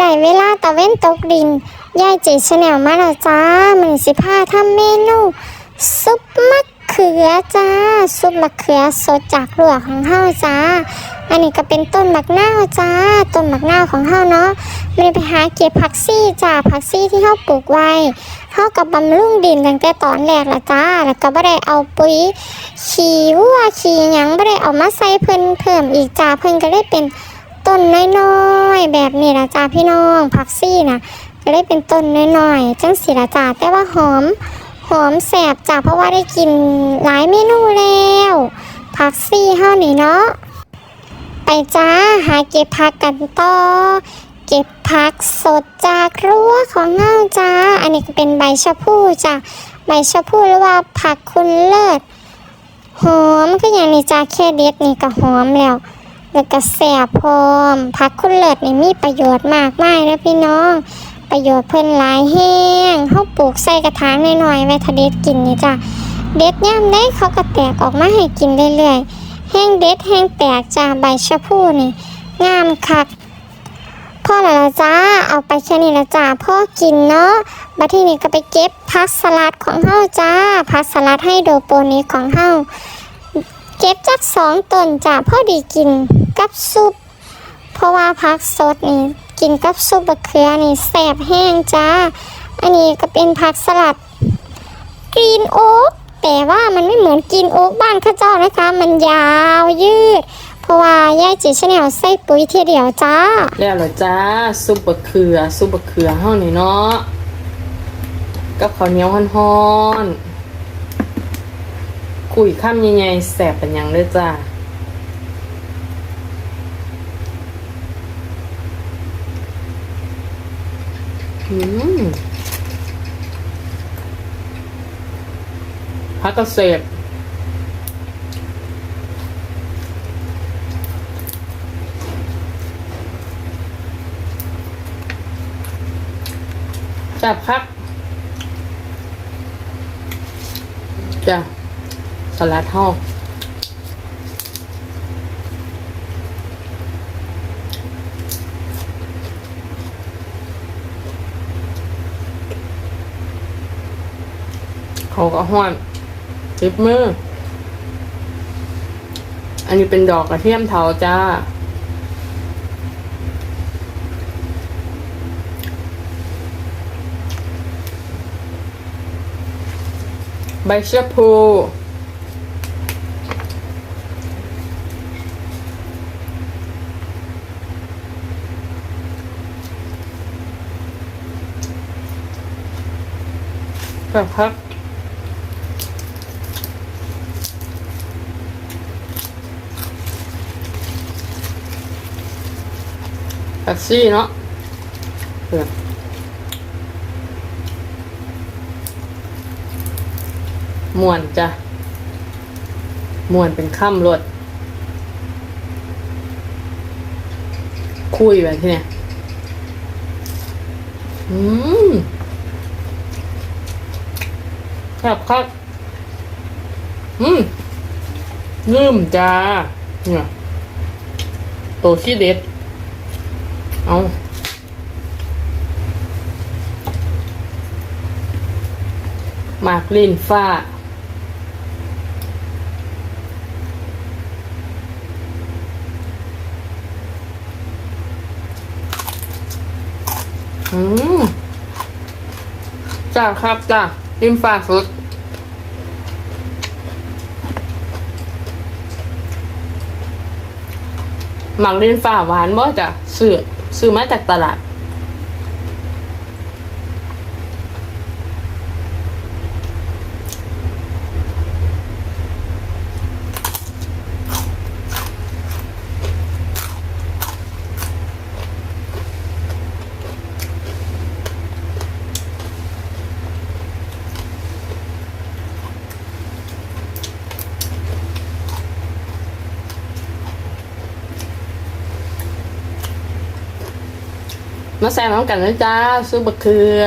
ได้เวลาตะเว้นตกดิน ยายจีชาแนลมาแล้วจ้ามันสิพาทำเมนู ซุปมะเขือจ้า ซุปมะเขือสดจากหลวกของเฮาจ้า อันนี้ก็เป็นต้นมะนาวจ้า ต้นมะนาวของเฮาเนาะม่ได้ไปหาเก็บผักซี่จ้า ผักซี่ที่เฮาปลูกไว้เฮากับบำรุงดินตั้งแต่ตอนแรกละจ้า แล้วก็บ่ได้เอาปุ๋ย ขี้วัวขี้หยังบ่ได้เอามาใส่เพิ่นเพิ่มอีกจ้า เพิ่นก็ได้เป็น ต้นน้อยๆ แบบนี้ละจ้าพี่น้องผักซี่นะก็ได้เป็นต้นน้อยๆจังสีละจ้าแต่ว่าหอมหอมแสบจ้ะเพราะว่าได้กินหลายเมนูแล้วผักซี่เฮานี่เนาะไปจ้าหาเก็บผักกันต่อเก็บผักสดจากรั้วของเฮาจ้า อันนี้เป็นใบชะพูจ้ะใบชะพูหรือว่าผักคุณเลิศหอมก็อย่างนี้จ้าแค่เด็ดนี่ก็หอมแล้ว แล้วก็แสบพร้อมผักคุณเลิศนี่มีประโยชน์มากมายนะพี่น้อง ประโยชน์เพิ่นหลายแห้งเฮาปลูกใส่กระถางน้อยๆไว้ถ้าเด็ดกินนี่จ้ะเด็ดย่ำได้เขาก็แตกออกมาให้กินเรื่อยๆแห้งเด็ดแห้งแตกจ้าใบชะพูนี่งามคักพ่อละละจ้าเอาไปแค่นี้ละจ้าพ่อกินเนาะบัดที่นี้ก็ไปเก็บผักสลัดของเฮาจ้าผักสลัดให้โดโปนิกของเฮาเก็บจักสองต้นจ้าพ่อดีกิน กับซุป เพราะว่าผักสดนี่กินกับซุปบะเขือนี่แสบแห้งจ้า อันนี้ก็เป็นผักสลัดกรีนโอ๊กแต่ว่ามันไม่เหมือนกรีนโอ๊กบ้านข้าเจ้านะคะ มันยาวยืด เพราะว่าย่าจีชาแนลใส่ปุ๋ยเทียเดียวจ้า แล้วเหรอจ้าซุปบะเขือซุปบะเขือห้องนี่เนาะกับข้าวเหนียวฮ้อนๆคุยข้ามใหญ่ๆแสบเป็นยังเลยจ้า พักเกษตรจับครับจ้ะสลัดห่อ เขาก็ห้อนติบมือ อันนี้เป็นดอกกระเทียมเทาจ้า ใบชะพูแบบครั แท็กซี่เนาะเปิดม่วนจ้ะม่วนเป็นข้ามรถคุยแบบที่เนี่ย อืมครับครับอืมลืมจ้า เนี่ยโตขี้เด็ด เอาหมากลินฟ้า อืมจ้าครับจ้าริมฟ้าสดหมักริมฟ้าหวานบ่จ้ะซื้อ ซื้อมาจากตลาด มาแซมน้ำกันนะจ้าซุปบะเขือ